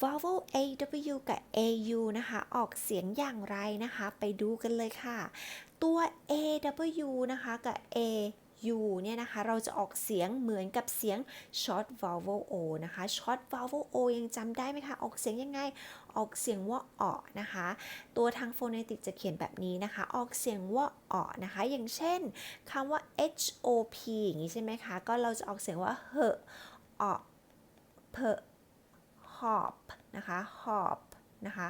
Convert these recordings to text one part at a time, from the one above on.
vowel aw กับ au นะคะ ออกเสียงอย่างไรนะคะ ไปดูกันเลยค่ะ ตัว aw นะคะกับ au เนี่ยนะคะ เราจะออกเสียงเหมือนกับเสียง short vowel o นะคะ short vowel o ยังจำได้ไหมคะ ออกเสียงยังไง ออกเสียงว่าออนะคะ ตัวทาง phonetic จะเขียนแบบนี้นะคะ ออกเสียงว่าออนะคะ อย่างเช่นคำว่า hop อย่างนี้ใช่ไหมคะ ก็เราจะออกเสียงว่าเหอออเพอ hop นะคะ hop นะคะ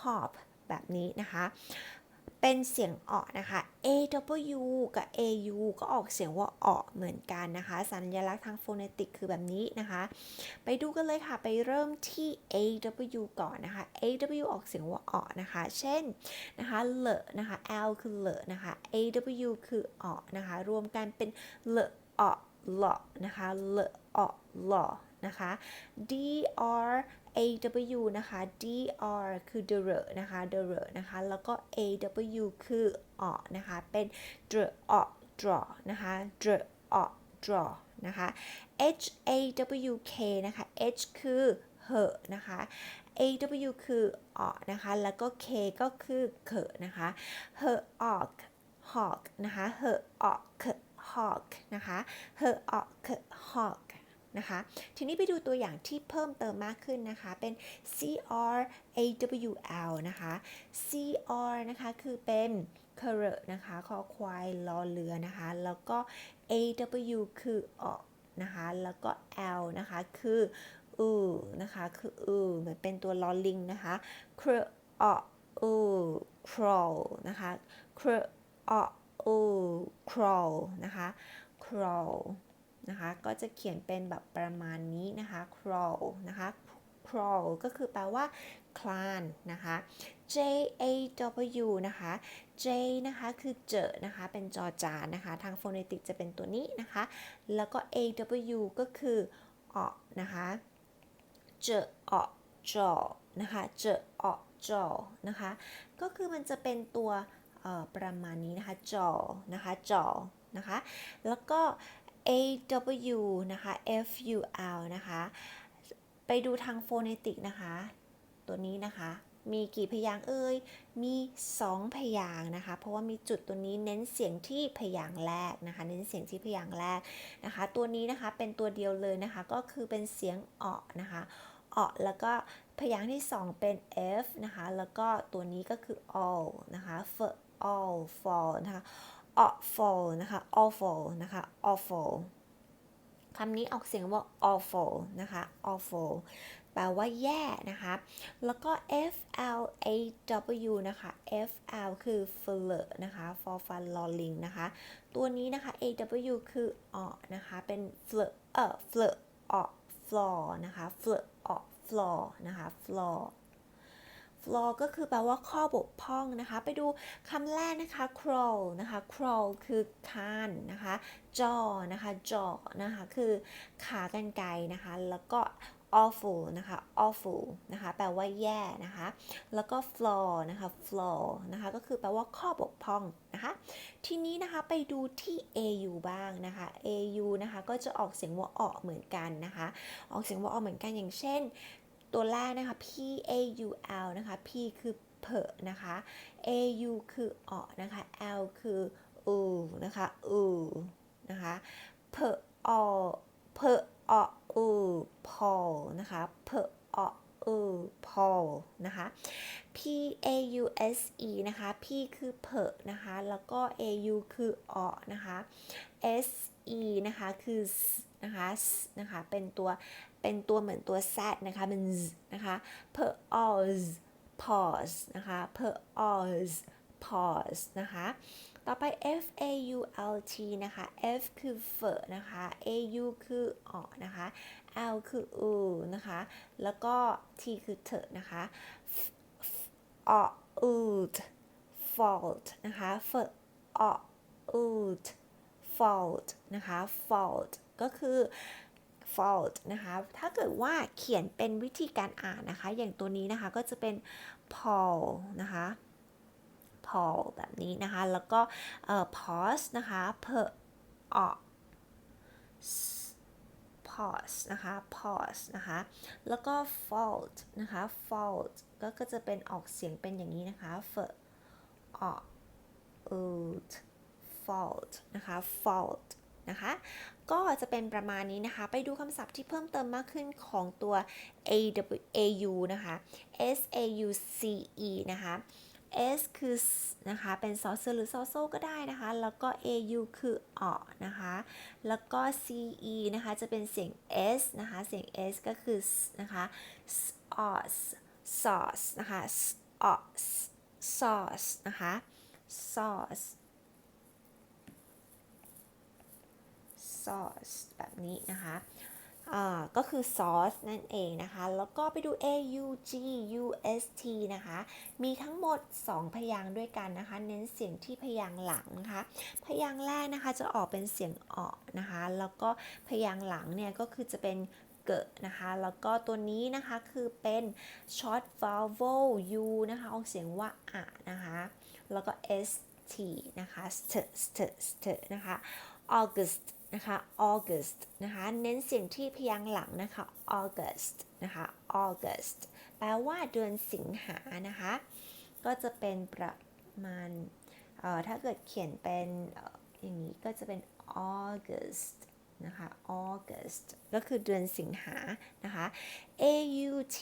hop แบบนี้นะคะ เป็นเสียงออกนะคะ aw กับ au ก็ออกเสียงว่าออกเหมือนกันนะคะ สัญลักษณ์ทางโฟเนติกคือแบบนี้นะคะ ไปดูกันเลยค่ะ ไปเริ่มที่ aw ก่อนนะคะ aw ออกเสียงว่าออกนะคะ เช่นนะคะเลนะคะ l คือเลนะคะ aw คือออกนะคะ รวมกันเป็นเลออกหลอนะคะเลออกหลอ นะคะ dr aw นะคะ dr คือ dr นะคะ dr นะคะ แล้วก็ aw คือออนะคะ เป็น dr ออ draw นะคะ dr ออ draw นะคะ h aw k นะคะ h คือเหอะนะคะ aw คือออกนะคะ แล้วก็ k ก็คือเขอะนะคะเหอะออก hawk นะคะเหอะออก hawk นะคะเหอะออก hawk นะคะ ทีนี้ไปดูตัวอย่างที่เพิ่มเติมมากขึ้นนะคะ เป็น cr awl นะคะ cr นะคะคือเป็น c u r นะคะคอควายรอเรือนะคะ แล้วก็ aw คือออกนะคะ แล้วก็ l นะคะคืออือนะคะ คืออือเหมือนเป็นตัวลอลิงนะคะ c r ออกอือ crawl นะคะ c r ออกอือ crawl นะคะ crawl นะคะ ก็จะเขียนเป็นแบบประมาณนี้นะคะ crawl นะคะ crawl ก็คือแปลว่าคลานนะคะ J A W นะคะ J นะคะคือเจอนะคะ เป็นจอจานนะคะ ทางโฟเนติกจะเป็นตัวนี้นะคะ แล้วก็ A W ก็คือออกนะคะเจอออกจอนะคะเจอออกจอนะคะ ก็คือมันจะเป็นตัวประมาณนี้นะคะจอนะคะจอนะคะ แล้วก็ AW นะคะ FUL นะคะ ไปดูทางโฟเนติกนะคะ ตัวนี้นะคะ มีกี่พยางเอ่ย มี 2 พยางนะคะ เพราะว่ามีจุดตัวนี้เน้นเสียงที่พยางแรกนะคะ เน้นเสียงที่พยางแรกนะคะ ตัวนี้นะคะเป็นตัวเดียวเลยนะคะ ก็คือเป็นเสียงออกนะคะออกแล้วก็พยางค์ที่ 2 เป็น F นะคะ แล้วก็ตัวนี้ก็คือ all นะคะ f all fall นะคะ awful นะคะ awful นะคะ awful คำนี้ออกเสียงว่า awful นะคะ awful แปลว่าแย่นะคะ แล้วก็ f l a w นะคะ f l คือ f l นะคะ for fun l o l i n g นะคะ ตัวนี้นะคะ a w คือออนะคะ เป็น f l เอ่อ f l e r ออก floor นะคะ f l e r ออก floor นะคะ floor flaw ก็คือแปลว่าข้อบกพร่องนะคะ ไปดูคำแรกนะคะ crawl นะคะ crawl คือคานนะคะ jaw นะคะ jaw นะคะ คือขากรรไกรนะคะ แล้วก็ awful นะคะ awful นะคะ แปลว่าแย่นะคะ แล้วก็ flaw นะคะ flaw นะคะ ก็คือแปลว่าข้อบกพร่องนะคะ ทีนี้นะคะไปดูที่ au บ้างนะคะ au นะคะ ก็จะออกเสียงว่าออกเหมือนกันนะคะ ออกเสียงว่าออกเหมือนกันอย่างเช่น ตัวแรกนะคะ p a u l นะคะ p คือเพอนะคะ a u คือออกนะคะ l คืออูนะคะอูนะคะเพออเพอออูพอนะคะเพอออูพอนะคะ p a u s e นะคะ p คือเพอนะคะ แล้วก็ a u คือออกนะคะ s e นะคะ คือนะคะ นะคะ เป็นตัว เป็นตัวเหมือนตัว z นะคะเป็น z นะคะ per pause pause นะคะ per pause pause นะคะ ต่อไป f a u l t นะคะ f คือ f นะคะ a u คือออนะคะ l คืออูนะคะ แล้วก็ t คือเถอะนะคะอออูด fault นะคะ f ออกอูด fault นะคะ fault ก็คือ fault นะคะ ถ้าเกิดว่าเขียนเป็นวิธีการอ่านนะคะ อย่างตัวนี้นะคะก็จะเป็น Paul นะคะ Paul แบบนี้นะคะ แล้วก็เอ่อ pause นะคะ per ออก pause นะคะ pause นะคะ แล้วก็ fault นะคะ fault ก็จะเป็นออกเสียงเป็นอย่างนี้นะคะ f ault fault นะคะ fault นะคะ ก็จะเป็นประมาณนี้นะคะ ไปดูคำศัพท์ที่เพิ่มเติมมากขึ้นของตัว a w a u นะคะ s a u c e นะคะ s คือนะคะ เป็นซอเซอร์หรือซอโซก็ได้นะคะ แล้วก็ a u คือออนะคะ แล้วก็ c e นะคะ จะเป็นเสียง s นะคะ เสียง s ก็คือนะคะ sauce sauce นะคะ sauce sauce นะคะ sauce sauce แบบนี้นะคะก็คือ sauce นั่นเองนะคะ แล้วก็ไปดู a u g u s t นะคะ มีทั้งหมด 2 พยางค์ด้วยกันนะคะ เน้นเสียงที่พยางค์หลังนะคะ พยางค์แรกนะคะจะออกเป็นเสียงออนะคะ แล้วก็พยางค์หลังเนี่ยก็คือจะเป็นเกิดนะคะ แล้วก็ตัวนี้นะคะคือเป็น short vowel u นะคะ ออกเสียงว่าอะนะคะ แล้วก็ s t นะคะ st st st นะคะ August นะคะ August นะคะ เน้นเสียงที่พยางค์หลังนะคะ August นะคะ August แปลว่าเดือนสิงหานะคะ ก็จะเป็นประมาณเอ่อถ้าเกิดเขียนเป็นเอ่ออย่างนี้ก็จะเป็น August นะคะ August ก็คือเดือนสิงหา นะคะ A U T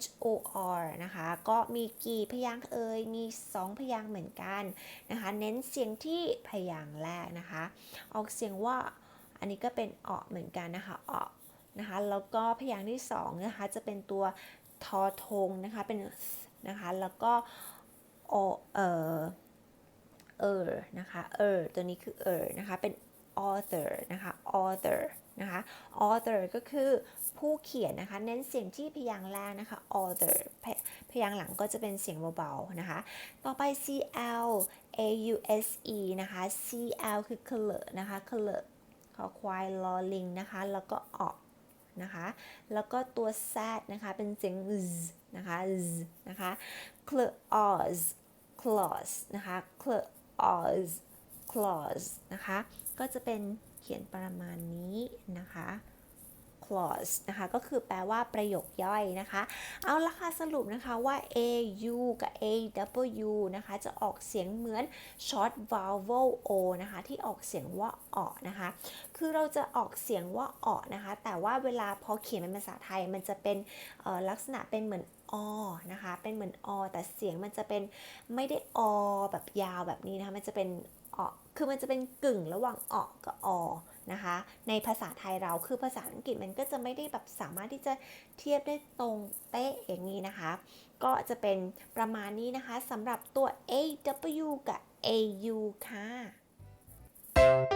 H O R นะคะ ก็มีกี่พยางค์เอ่ย มี 2 พยางค์เหมือนกันนะคะ เน้นเสียงที่พยางค์แรกนะคะ ออกเสียงว่า อันนี้ก็เป็นออเหมือนกันนะคะออนะคะแล้วก็พยางค์ที่2นะคะจะเป็นตัวทอทงนะคะเป็นนะคะแล้วก็โอเออเออนะคะเออตัวนี้คือเออนะคะเป็น author นะคะ author นะคะ author ก็คือผู้เขียนนะคะเน้นเสียงที่พยางค์แรกนะคะ author พยพยางค์หลังก็จะเป็นเสียงเบาๆนะคะ ต่อไป cl a u s e นะคะ cl คือ color นะคะ color คอควายลอลิงนะคะ แล้วก็ออกนะคะ แล้วก็ตัว z นะคะเป็นเสียง z นะคะ z นะคะ clause clause นะคะ clause clause นะคะ ก็จะเป็นเขียนประมาณนี้นะคะ clause นะคะ ก็คือแปลว่าประโยคย่อยนะคะ เอาละค่ะสรุปนะคะว่า a u กับ a w นะคะ จะออกเสียงเหมือน short vowel o นะคะ ที่ออกเสียงว่าออนะคะ คือเราจะออกเสียงว่าออนะคะ แต่ว่าเวลาพอเขียนเป็นภาษาไทยมันจะเป็นลักษณะเป็นเหมือนอนะคะ เป็นเหมือนอแต่เสียงมันจะเป็นไม่ได้อแบบยาวแบบนี้นะคะ มันจะเป็นอคือมันจะเป็นกึ่งระหว่างออกับอ นะคะ ในภาษาไทยเราคือภาษาอังกฤษมันก็จะไม่ได้แบบสามารถที่จะเทียบได้ตรงเป๊ะอย่างนี้นะคะ ก็จะเป็นประมาณนี้นะคะสำหรับตัว AW กับ AU ค่ะ